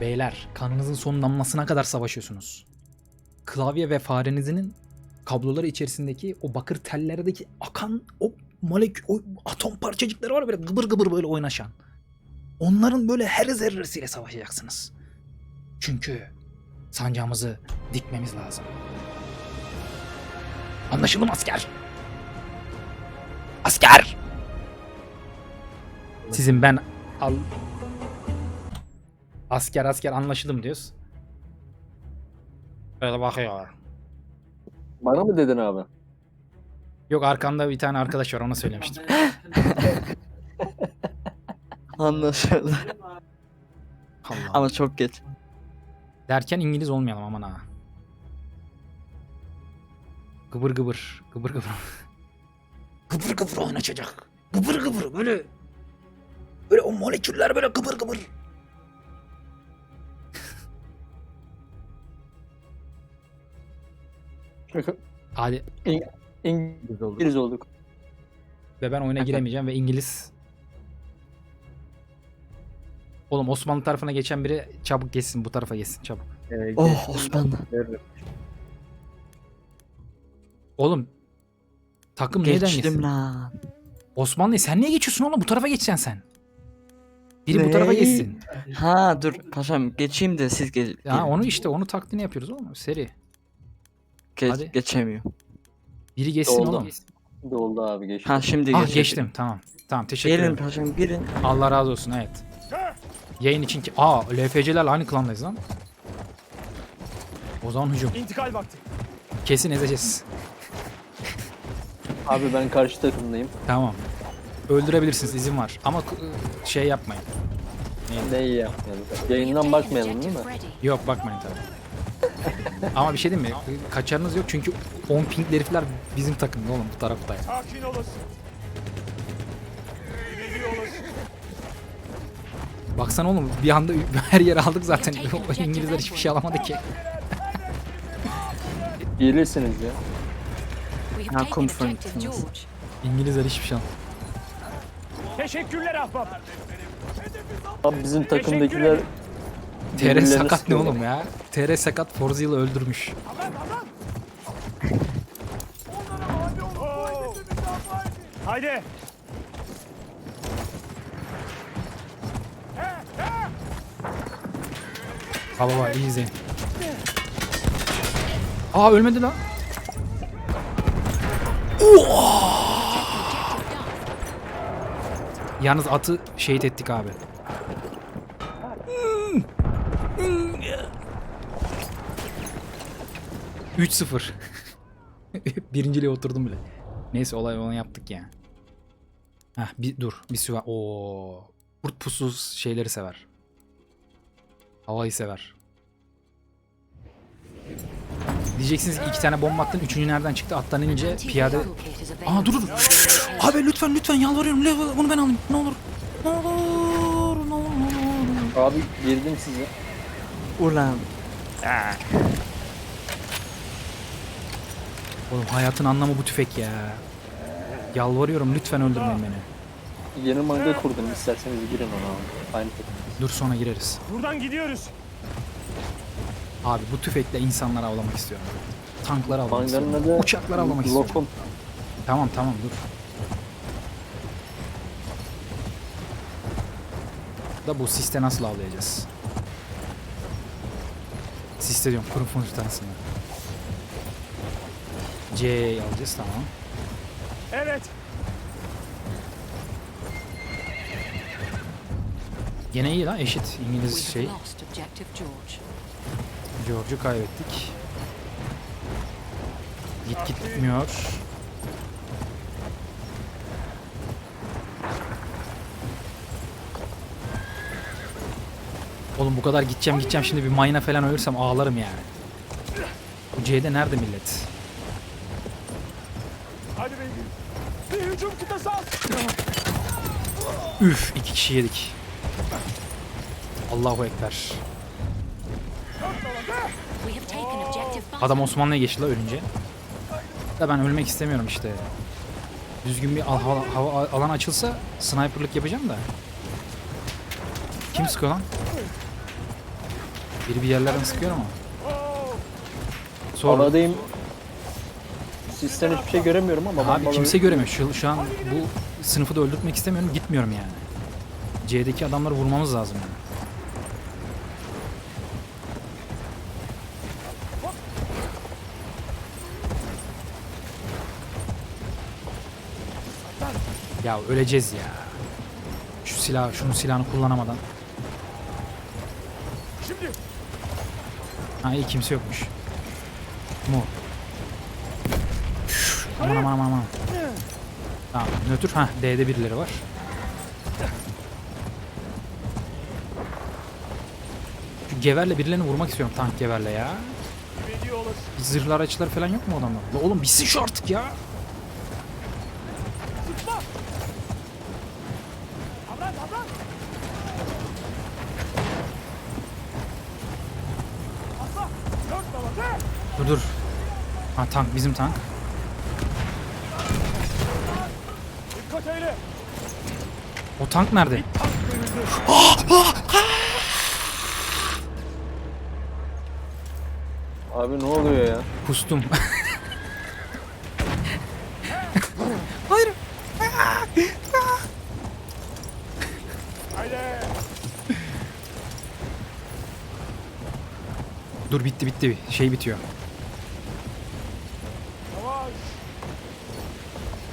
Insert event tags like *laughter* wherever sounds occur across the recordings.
Beyler kanınızın son damlasına kadar savaşıyorsunuz. Klavye ve farenizin kabloları içerisindeki o bakır tellerdeki akan o molekül, o atom parçacıkları var böyle gıbır gıbır böyle oynaşan. Onların böyle her zerresiyle savaşacaksınız. Çünkü sancağımızı dikmemiz lazım. Anlaşıldı mı asker? Asker! Sizin ben al... Asker asker anlaşıldı mı diyoruz? Böyle bakıyor. Bana mı dedin abi? Yok arkanda bir tane arkadaş var ona söylemiştim. *laughs* Anlaşıldı. Allah. Ama çok geç. Derken İngiliz olmayalım aman ha. Gıbır gıbır. Gıbır gıbır. gıbır gıbır oynaşacak. Gıbır gıbır böyle. Böyle o moleküller böyle gıbır gıbır. *laughs* Hadi İngiliz olduk. İngiliz olduk. ve ben oyuna giremeyeceğim ve İngiliz. Oğlum Osmanlı tarafına geçen biri çabuk geçsin bu tarafa geçsin çabuk. Ee, Oh. Osmanlı. Oğlum takım neden Geçtim geçsin? lan. Osmanlı sen niye geçiyorsun oğlum? Bu tarafa geçeceksin sen. Biri bu tarafa geçsin. Ha dur paşam geçeyim de siz ge Ya onu işte onu taklidini yapıyoruz oğlum. Seri. Ge- hadi. geçemiyor. Biri geçsin Doldu. oğlum. Doldu abi geçtim. Ha şimdi Ah geçtim tamam. Tamam teşekkür Gelin ederim. paşam girin. Allah razı olsun evet. Yayın için ki... Aa LFC'lerle aynı klandayız lan. O zaman hücum. İntikal vakti. Kesin ezeceğiz. Abi ben karşı takımdayım. Tamam. Öldürebilirsiniz izin var. Ama k- şey yapmayın. Ne iyi yapmayalım. Yayından bakmayalım değil mi? Yok bakmayın tabii. *laughs* Ama bir şey diyeyim mi? Kaçarınız yok çünkü 10 ping herifler bizim takımda oğlum bu tarafta. ya. Sakin olasın. Baksana oğlum bir anda *laughs* her yeri aldık zaten. *laughs* İngilizler hiçbir şey alamadı ki. İyilesiniz ya. We have İngilizler hiçbir şey alamadı. Teşekkürler ahbap. Abi bizim takımdakiler TR sakat ne sıkıyorlar. oğlum ya? TR sakat Forzi'yi öldürmüş. Haydi. Baba baba iyi izleyin. Aa ölmedi lan. Yalnız atı şehit ettik abi. Üç sıfır. *laughs* Birinciliğe oturdum bile. Neyse olay onu yaptık ya. Heh bir dur bir süva. Oo. Kurt pusuz şeyleri sever. Havayı sever. Diyeceksiniz ki iki tane bomba attın. Üçüncü nereden çıktı? Attan inince piyade... Aa dur dur. Abi lütfen lütfen yalvarıyorum. Lütfen Bunu ben alayım. Ne olur. Ne olur. Ne olur. Abi girdim size. Ulan. Oğlum hayatın anlamı bu tüfek ya. Yalvarıyorum lütfen öldürmeyin beni. Yeni manga kurdum isterseniz girin ona. Aynı takım. Dur sonra gireriz. Buradan gidiyoruz. Abi bu tüfekle insanları avlamak istiyorum. Tankları avlamak Manganın istiyorum. adı Uçakları avlamak istiyorum. Tamam tamam dur. Da bu siste nasıl avlayacağız? Siste diyorum kuru fırtınasını. C'yi alacağız tamam. Evet. Gene iyi lan eşit İngiliz şey. George'u kaybettik. Git gitmiyor. Oğlum bu kadar gideceğim gideceğim şimdi bir mayına falan ölürsem ağlarım yani. Bu C'de nerede millet? Bir hücum kıtası al. Üf iki kişi yedik. Allahu Ekber. Adam Osmanlı'ya geçti la ölünce. Da ben ölmek istemiyorum işte. Düzgün bir al- hava, hava alan açılsa sniperlık yapacağım da. Kim sıkıyor lan? Biri bir yerlerden sıkıyor ama. Sonra Havadayım. Sisten hiçbir şey göremiyorum ama abi bombaları- kimse göremiyor. Şu, şu an bu sınıfı da öldürtmek istemiyorum. Gitmiyorum yani. C'deki adamları vurmamız lazım yani. Ya öleceğiz ya. Şu silah, şunun silahını kullanamadan. Şimdi Ha iyi kimse yokmuş. Mu. Aman aman aman. Tamam nötr. Ha D'de birileri var. Şu geverle birilerini vurmak istiyorum tank geverle ya. Bir zırhlı falan yok mu adamlar? La oğlum bitsin şu artık ya. Dur dur. Ha tank bizim tank. O tank nerede? Abi ne oluyor ya? Kustum. *laughs* Hayır. Haydi! Dur bitti bitti. Şey bitiyor. Yavaş!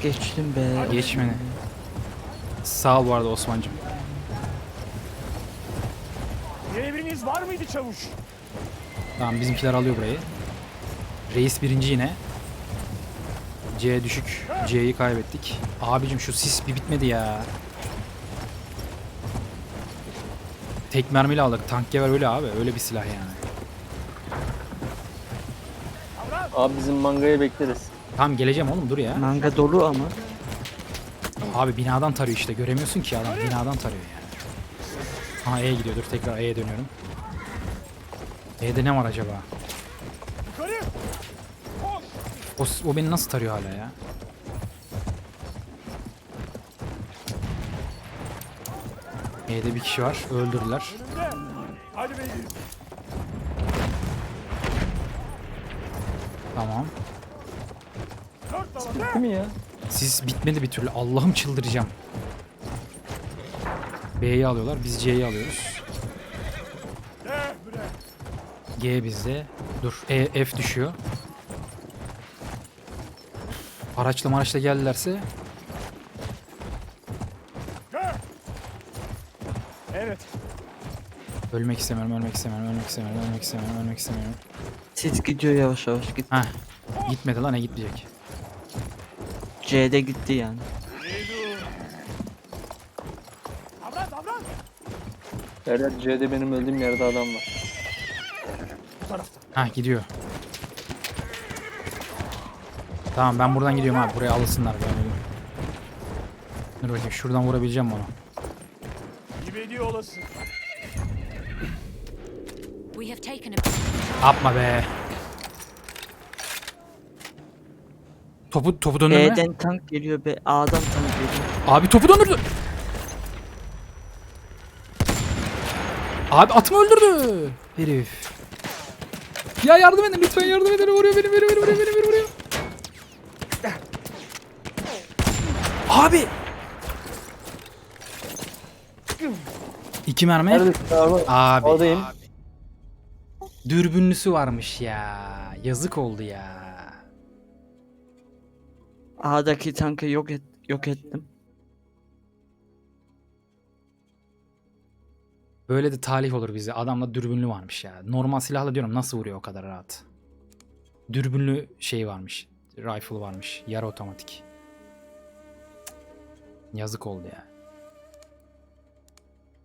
Geçtim be. Geçmedi. Sağ ol bu arada Osman'cım. Bir emriniz var mıydı çavuş? Tamam bizimkiler alıyor burayı. Reis birinci yine. C düşük. C'yi kaybettik. Abicim şu sis bir bitmedi ya. Tek mermiyle aldık. Tank gever öyle abi. Öyle bir silah yani. Abi bizim mangaya bekleriz. Tamam geleceğim oğlum dur ya. Manga dolu ama. Abi binadan tarıyor işte. Göremiyorsun ki adam. Binadan tarıyor yani. Aha E'ye gidiyor. Dur tekrar E'ye dönüyorum. E'de ne var acaba? O, o beni nasıl tarıyor hala ya? E'de bir kişi var. Öldürdüler. Tamam. De! mi ya? Siz bitmedi bir türlü. Allah'ım çıldıracağım. B'yi alıyorlar. Biz C'yi alıyoruz. G bizde. Dur. E, F düşüyor. Araçla maraçla geldilerse Gel! Evet. ölmek istemiyorum, ölmek istemiyorum, ölmek istemiyorum, ölmek istemiyorum, ölmek istemiyorum. Siz gidiyor yavaş yavaş git. Heh. Gitmedi lan ne gitmeyecek. C'de gitti yani. Yer C'de benim öldüğüm yerde adam var. Bu tarafta. Heh gidiyor. Tamam ben buradan gidiyorum abi. Buraya alsınlar. Ben öyle. Dur bakayım şuradan vurabileceğim onu. Gibi ediyor olasın. We have taken a Yapma be. Topu topu döndürme. B'den tank geliyor be. A'dan tank geliyor. Abi topu döndürdü. Abi atımı öldürdü. Herif. Ya yardım edin lütfen yardım edin. Vuruyor beni, beni, beni, beni, beni, beni vuruyor. Abi. İki mermi. Neredesin abi? Abi. Dürbünlüsü varmış ya. Yazık oldu ya. A'daki tankı yok et yok ettim. Böyle de talih olur bize. Adamla dürbünlü varmış ya. Normal silahla diyorum nasıl vuruyor o kadar rahat. Dürbünlü şey varmış. Rifle varmış. Yarı otomatik. Yazık oldu ya.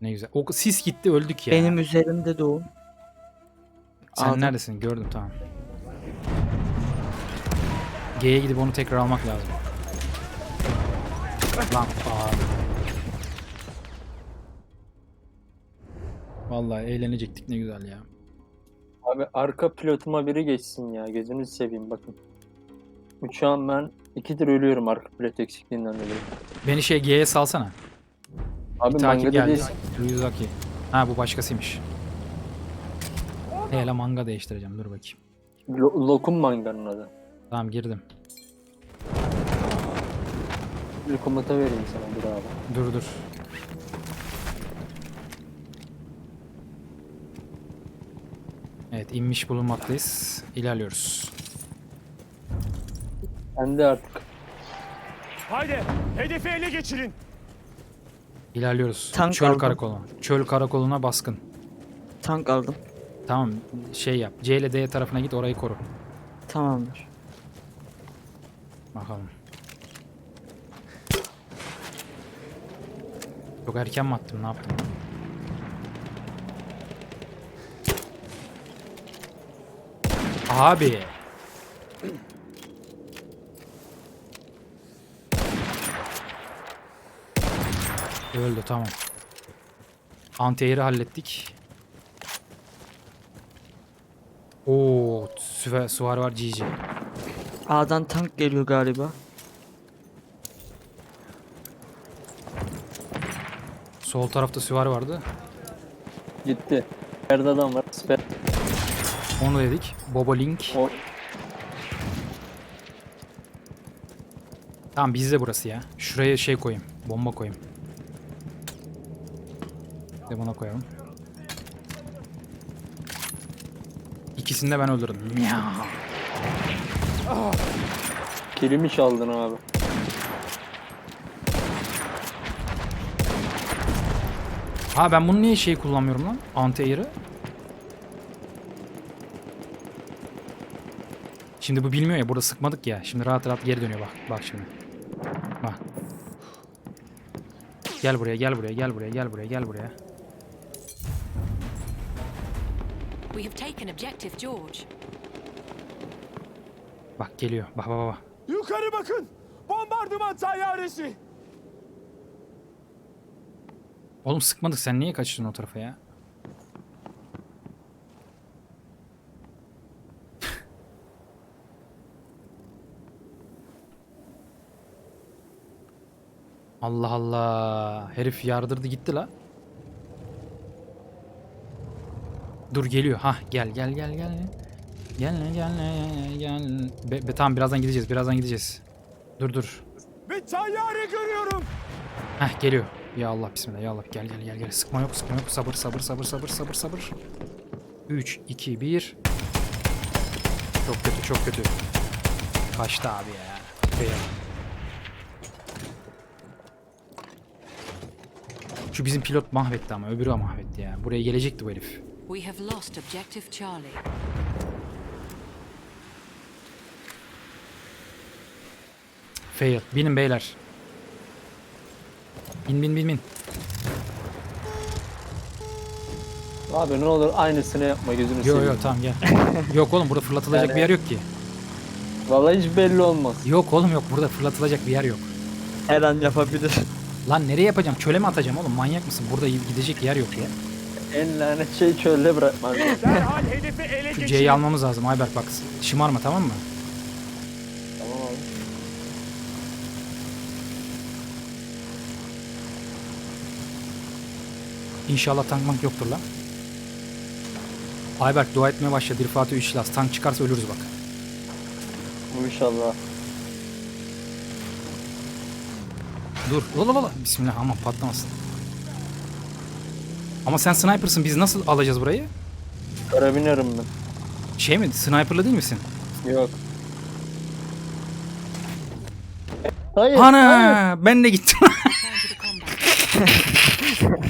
Ne güzel. O sis gitti öldük ya. Benim üzerimde de o. Sen Aldım. neredesin? Gördüm tamam. G'ye gidip onu tekrar almak lazım. Lan abi. Vallahi eğlenecektik ne güzel ya. Abi arka pilotuma biri geçsin ya. Gözünüzü seveyim bakın. Uçağım ben ikidir ölüyorum arka pilot eksikliğinden dolayı. Beni şey G'ye salsana. Abi Bir takip mangada geldi. değil. Ryuzaki. Ha bu başkasıymış. Hele manga değiştireceğim dur bakayım. Lo- lokum manganın adı. Tamam girdim. Bir komuta vereyim sana dur abi. Dur dur. Evet inmiş bulunmaktayız. İlerliyoruz. Ben de artık Haydi hedefi ele geçirin. İlerliyoruz. Tank Çöl aldım. karakolu. Çöl karakoluna baskın. Tank aldım. Tamam şey yap. C ile D tarafına git orayı koru. Tamamdır. Bakalım. Çok erken mi attım ne yaptım? Abi. Öldü tamam. Anti-air'i hallettik. Oo, süver, suvar var GG. A'dan tank geliyor galiba. Sol tarafta süvar vardı. gitti. Yerde adam var. Süper. Onu dedik. Bobo Link. O Tamam bizde burası ya. Şuraya şey koyayım. Bomba koyayım. Bir De buna koyalım. İkisini de ben öldürdüm. Kilimi çaldın abi. Ha ben bunu niye şey kullanmıyorum lan? Anti-air'ı. Şimdi bu bilmiyor ya. Burada sıkmadık ya. Şimdi rahat rahat geri dönüyor bak. Bak şimdi. Bak. Gel buraya, gel buraya, gel buraya, gel buraya, gel buraya. We have taken objective George. Bak geliyor. Bak bak bak. Yukarı bakın. Bombardıman tayyaresi. Oğlum sıkmadık. Sen niye kaçtın o tarafa ya? *laughs* Allah Allah. Herif yardırdı gitti la. Dur geliyor. Ha gel gel gel gel. Gel gel gel gel. Be, be, tamam birazdan gideceğiz. Birazdan gideceğiz. Dur dur. Bir tayyare görüyorum. Heh geliyor. Ya Allah bismillah ya Allah gel gel gel gel. Sıkma yok sıkma yok. Sabır sabır sabır sabır sabır sabır. 3 2 1 Çok kötü çok kötü. Kaçtı abi ya. Fail. Şu bizim pilot mahvetti ama öbürü mahvetti ya. Buraya gelecekti bu herif. We have lost objective Charlie. Fail. Binin beyler. Bin bin bin bin. Abi ne olur aynısını yapma gözünü Yo seveyim. yo tamam gel. *laughs* yok oğlum burada fırlatılacak Yani- bir yer yok ki. Vallahi hiç belli olmaz. Yok oğlum yok burada fırlatılacak bir yer yok. Her an yapabilir. *laughs* Lan nereye yapacağım? Çöle mi atacağım oğlum? Manyak mısın? Burada gidecek yer yok ya. En lanet şey çölde bırakmak. Derhal hedefi ele Şu geçirin. C'yi almamız lazım Ayberk bak. Şımarma tamam mı? tamam abi. İnşallah tank mank yoktur lan. Ayberk dua etmeye başla. Bir Fatih 3 las. Tank çıkarsa ölürüz bak. İnşallah. Dur. Ola ola. Bismillah aman patlamasın. Ama sen sniper'sın. Biz nasıl alacağız burayı? Karabinerim ben. Şey mi? Sniper'lı değil misin? Yok. Hayır. hayır. Ana! Ben de gittim. *laughs*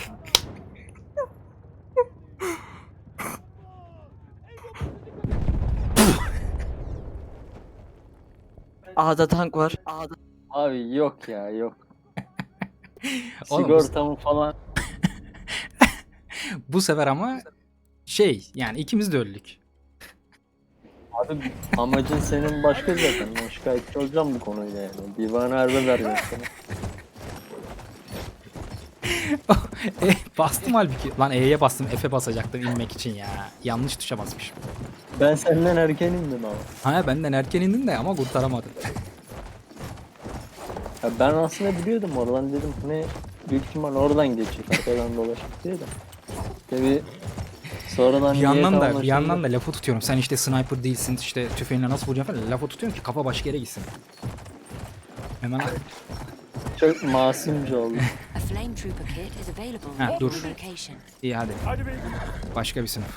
*laughs* A'da tank var. A'da Abi yok ya yok. *laughs* Oğlum, Sigortamı falan. *laughs* Bu sefer ama şey yani ikimiz de öldük. Abi amacın senin başka zaten. Ben şikayetçi olacağım bu konuyla yani. Divan harbe vereceğim sana. *laughs* e, bastım halbuki. Lan E'ye bastım. F'e basacaktım inmek için ya. Yanlış tuşa basmışım. Ben senden erken indim ama. Ha benden erken indin de ama kurtaramadım. *laughs* Ya ben aslında biliyordum oradan dedim ne büyük ihtimal oradan geçecek arkadan dolaşıp diye de. Bir Sonradan Bir yandan da bir yandan da lafı tutuyorum. Sen işte sniper değilsin işte tüfeğinle nasıl vuracaksın falan. Lafı tutuyorum ki kafa başka yere gitsin. Hemen Çok masumca oldu. A flame trooper kit is available Ha, at dur. your location. iyi hadi. Başka bir sınıf.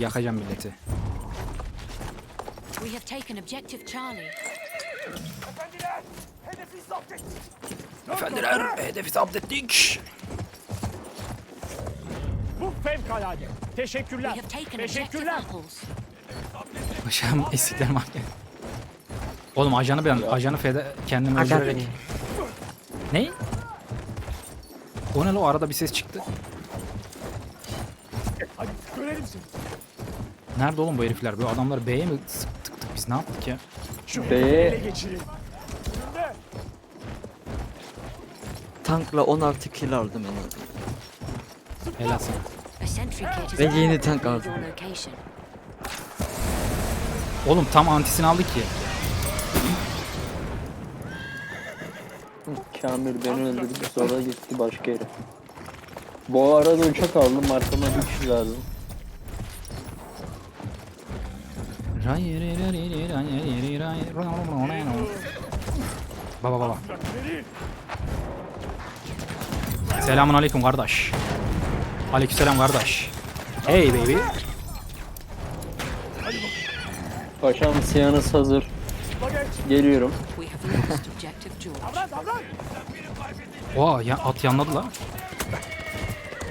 Yakacağım milleti. We have taken objective Charlie. Efendiler, hedefi zapt ettik. Bu fevkalade. We Teşekkürler. have taken objective Teşekkürler. apples. Paşam *laughs* eskiden mahkeme. Oğlum ajanı ben ajanı feda kendimi Aga öldürerek. be. Ne? O ne lan o arada bir ses çıktı. Hadi görelim seni. Nerede oğlum bu herifler? Bu adamlar B'ye mi sıktık biz ne yaptık ya? Şu Be- hedefi ele geçirin. Önünde. Tankla 16 kill aldım en azından. Helal sana. A sentry kit is Ve yeni available tank aldım. your location. Oğlum tam antisini aldık ki. Kamil beni öldürdü sonra gitti başka yere. Bu arada uçak aldım arkama bir kişi lazım. Baba baba. Selamun aleyküm kardeş. Aleykümselam kardeş. Hey baby. Paşam siyanız hazır. Geliyorum. Oha ya at yanladı la.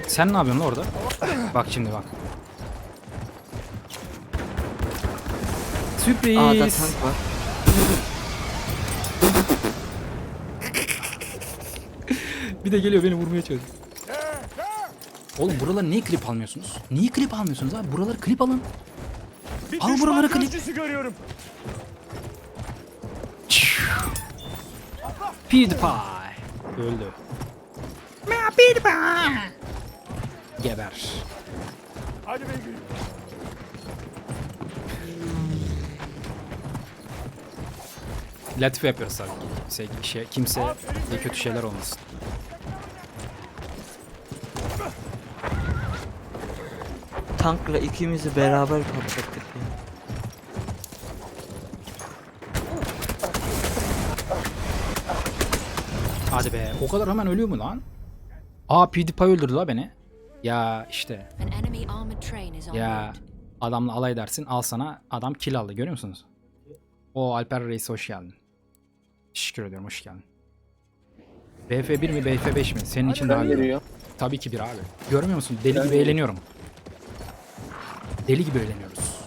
Sen ne yapıyorsun la orada? Bak şimdi bak. A'da Sürpriz. tank var. *laughs* Bir de geliyor beni vurmaya çalışıyor. Oğlum buraları niye klip almıyorsunuz? Niye klip almıyorsunuz abi? Buraları klip alın. Bir Al buraları klip. görüyorum. PewDiePie. Öldü. PewDiePie. Geber. Hadi beygir. Latife yapıyoruz tabii. Kimse, şey, kimse de kötü şeyler olmasın. Tankla ikimizi beraber patlattık ya. Hadi be. O kadar hemen ölüyor mu lan? Aa PewDiePie öldürdü la beni. Ya işte. Ya adamla alay dersin al sana adam kill aldı görüyor musunuz? O Alper Reis hoş geldin. Teşekkür ediyorum hoş geldin. BF1 mi BF5 mi? Senin için daha iyi. Tabii ki bir abi. Görmüyor musun? Deli Ben gibi eğleniyorum. Deli gibi eğleniyoruz.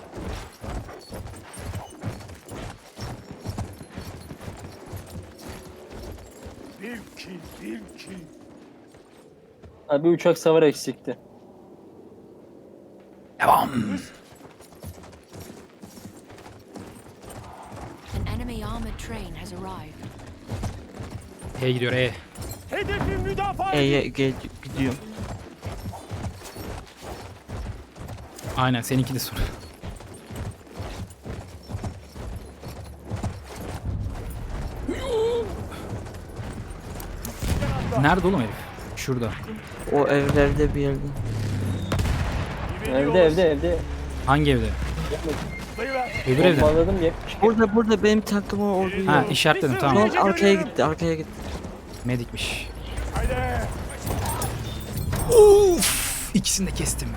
Bir kill, bir kill. Abi uçak savar eksikti. Devam. An enemy armored train has arrived. Hey gidiyor E. Hedefi müdafaa edin. E'ye gel gidiyorum. Aynen seninki de soru. Nerede oğlum herif? Şurada. O evlerde bir yerde. Evde evde evde. Hangi evde? Öbür evde. mi? Bombaladım 70 Burada burada benim tankımı orada Ha yok. işaretledim tamam. an arkaya gitti arkaya gitti. Medikmiş. Haydi. Uf! İkisini de kestim.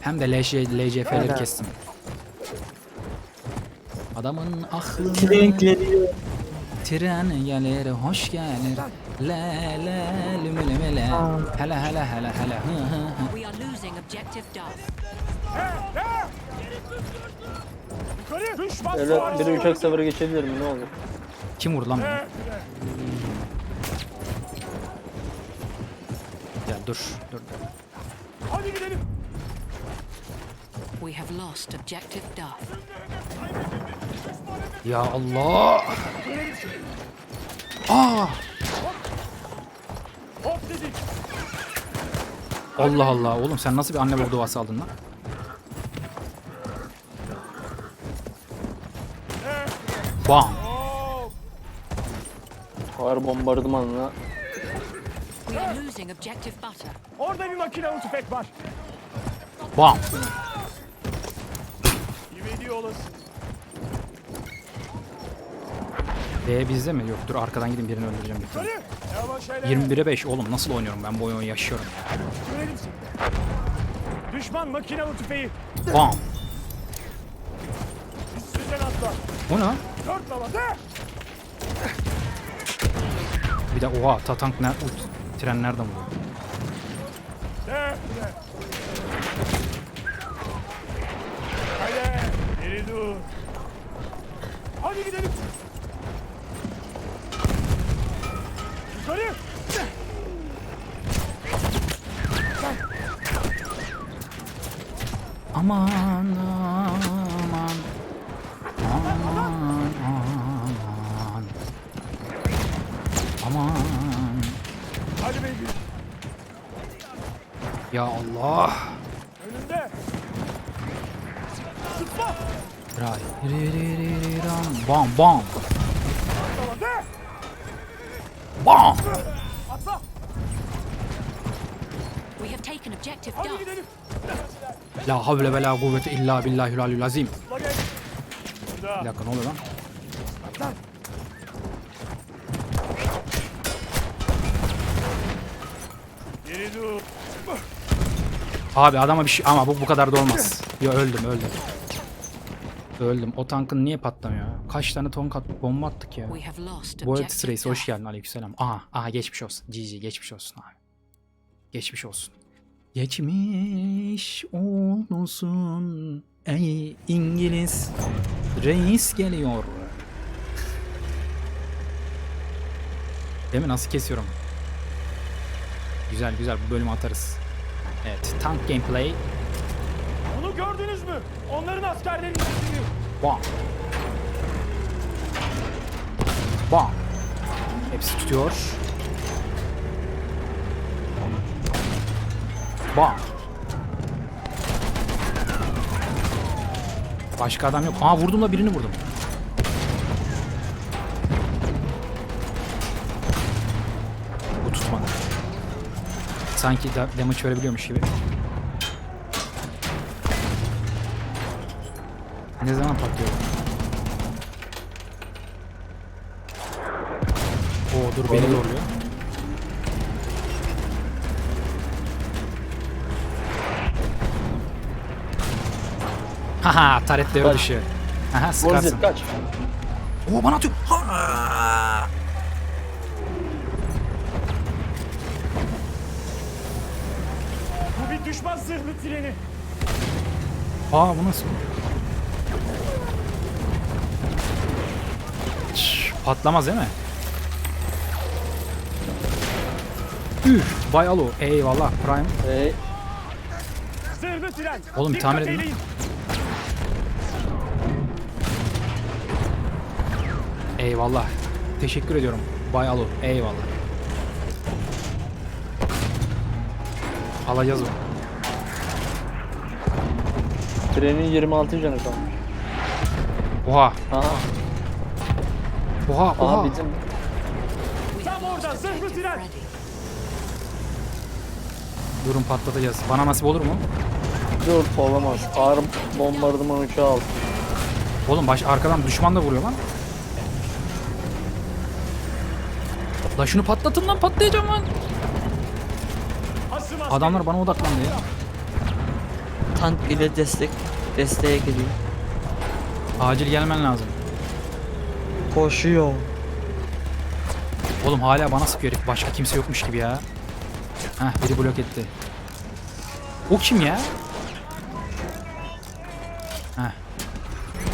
Hem de LC, LCF'leri kestim. Adamın aklına Tren geliyor. tren gelir, hoş gelir. Le le lüme lüme hele. Hı hı hı. We are losing objective Duff. Yukarı. Düşman biri uçak savarı geçebilir mi ne olur? Kim vurdu lan beni? Gel dur. Dur. Hadi gidelim. We have lost objective Duff. Ya Allah. Aa! Allah Allah. Oğlum sen nasıl bir anne baba duası aldın lan? Bam. Ağır bombardımanla. We. Orada bir makinalı tüfek var. Bam. Yemediği olasın. B bizde mi? Yok dur arkadan gidin birini öldüreceğim. bir tane. Yavaş hele. 21'e 5 oğlum nasıl oynuyorum ben bu oyunu yaşıyorum ya. Düşman makinalı tüfeği. Bam. Üstünden atla. O ne? Dört lava de. Bir de oha tatank ne? Ut, tren nereden vuruyor? De. De. Haydi. Geri dur. Hadi gidelim. Yukarı. Aman aman. Aman aman. Aman. Hadi baby. Ya Allah. Önünde. Zıpla. Ray. Ri ri ri ri ram. Bam bam. Bam. Atla. We have taken objective Hadi gidelim. La havle ve la kuvvete illa billahil aliyyil azim. Bir dakika ne oluyor lan? Abi adama bir şey ama bu bu kadar da olmaz. Ya öldüm öldüm. Öldüm. O tankın niye patlamıyor? Kaç tane ton kat bomba attık ya. Objective Reis hoş geldin aleykümselam. Aha, aha geçmiş olsun. GG geçmiş olsun abi. Geçmiş olsun. Geçmiş olsun ey İngiliz reis geliyor. Değil mi? Nasıl kesiyorum? Güzel güzel bu bölümü atarız. Evet tank gameplay. Onu gördünüz mü? Onların askerleri sesini. Bam. Bam. Hepsi tutuyor. Bam. Başka adam yok. Aa vurdum da birini vurdum. Bu tutmadı. Sanki da damage verebiliyormuş gibi. Ne zaman patlıyor? Oo dur beni zorluyor. Haha taret devre dışı. Aha sıkarsın. Wolzit kaç. Oo bana atıyor. Ha! Bu bir düşman zırhlı treni. Aa bu nasıl? Şş, patlamaz değil mi? Üf, Bay Alo. Eyvallah Prime. Ee, Zırhlı tren. Oğlum, tamir edin lan. Eyvallah. Teşekkür ediyorum. Bay Alo. Eyvallah. Alacağız onu. trenin 26 canı kalmış. Oha. Aha, Oha. Oha. aha bizim Tam orada, zırhlı tren. Durun patlatacağız. Bana nasip olur mu? dur olamaz. Ağır bombardıman uçağı aldı. Oğlum baş arkadan düşman da vuruyor lan. La şunu patlatın lan patlayacağım lan. Adamlar bana odaklandı ya. Tank ile destek desteğe geliyor. Acil gelmen lazım. Koşuyor. Oğlum hala bana sıkıyor herif. Başka kimse yokmuş gibi ya. Heh biri blok etti. O kim ya? Heh.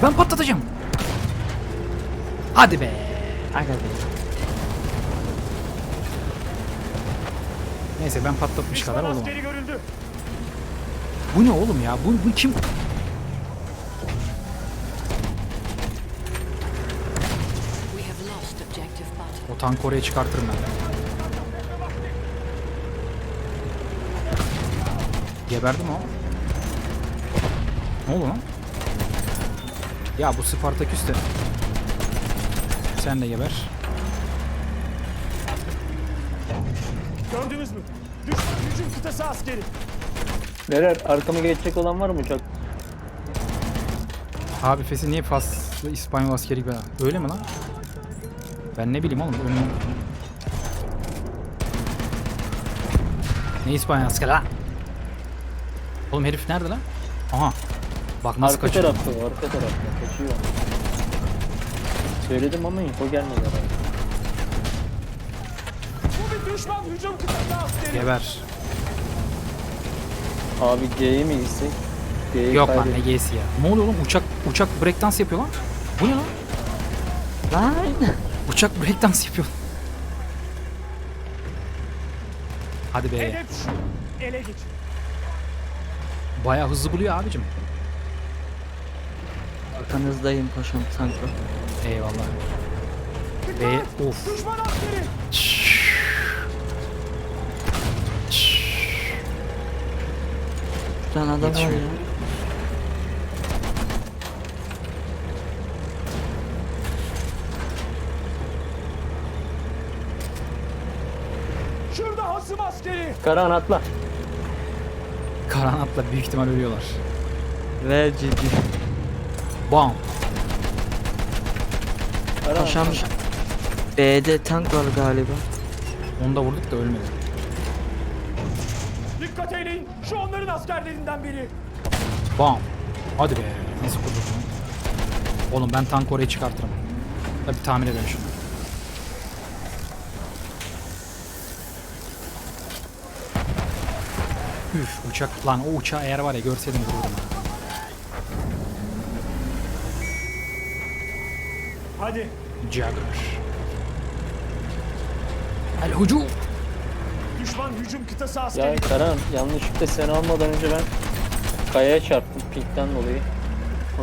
Ben patlatacağım. Hadi be. Aga be. Neyse ben patlatmış kadar oğlum. Bu ne oğlum ya? Bu, bu kim? O tankı oraya çıkartırım ben. Geberdi mi o? Ne oldu lan? Ya bu Spartaküs de. Sen de geber. Gördünüz mü? Düşman hücum kıtası askeri. Neler arkamı geçecek olan var mı uçak? Abi Fes'i niye faslı İspanyol askeri gibi? Öyle mi lan? Ben ne bileyim oğlum önüme... Ne İspanya asker lan? Oğlum herif nerede lan? Aha. Bak nasıl arka kaçıyor. tarafta o, arka tarafta. Kaçıyor. Söyledim ama info gelmedi herhalde. Bu bir düşman hücum kıtası askeri. Geber. Abi G'ye mi gitsek? G'ye Yok lan ne G'si ya. Ne oluyor oğlum? Uçak uçak breakdance yapıyor lan. Bu ne lan? Lan. Uçak breakdance yapıyor. Hadi be. Hedef şu. Ele geçin. Bayağı hızlı buluyor abicim. Arkanızdayım paşam tankla. Eyvallah. Ve of. Düşman askeri. Lan adam var ya. Şurada hasım askeri. Karahan atla. Karanatla büyük ihtimal ölüyorlar. Ve ciddi. Bam. Karahan Paşam B'de tank var galiba. Onu da vurduk da ölmedi. Dikkat eyleyin. Şu onların askerlerinden biri. Bam. Hadi be. Nasıl kurduk bunu? Oğlum ben tank oraya çıkartırım. Tabi tamir edelim şunu. Üf uçak lan o uçağı eğer var ya görseydiniz vurdum. ha. Hadi. Jagger. El hücum. Düşman hücum kıtası askeri. Ya Karahan yanlışlıkla seni almadan önce ben kayaya çarptım pinkten dolayı.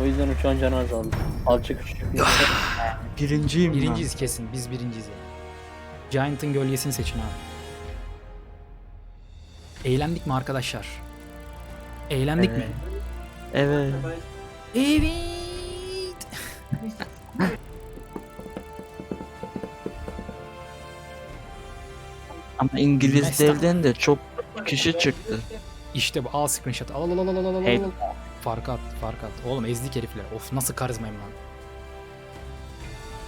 O yüzden uçağın canı azaldı. Alçak uçuyor. *sighs* Birinciyim. Birinciyiz kesin. Biz birinciyiz ya. Giant'ın gölgesini seçin abi. Eğlendik mi arkadaşlar? Eğlendik mi? Evet. Evet. *laughs* *laughs* Ama İngiliz devden de çok kişi çıktı. İşte bu al screenshot. Al al al al al al al. Al. Fark at fark at. Oğlum ezdik herifler. Of nasıl karizmayım lan.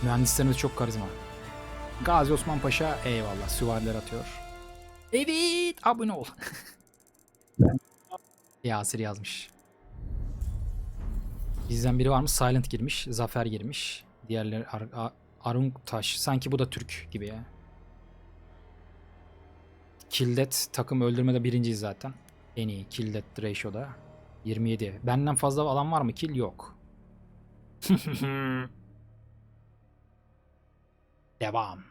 Mühendislerimiz çok karizma. Gazi Osman Paşa eyvallah süvariler atıyor. Evet abone ol. *laughs* Yasir yazmış. Bizden biri var mı? Silent girmiş. Zafer girmiş. Diğerleri Ar A- Arung Taş. Sanki bu da Türk gibi ya. Kildet takım öldürmede birinciyiz zaten. En iyi Kildet ratio'da. 27. Benden fazla alan var mı? Kill yok. *laughs* Devam.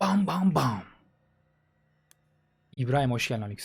Bam bam bam. İbrahim hoş geldin Aleyküm.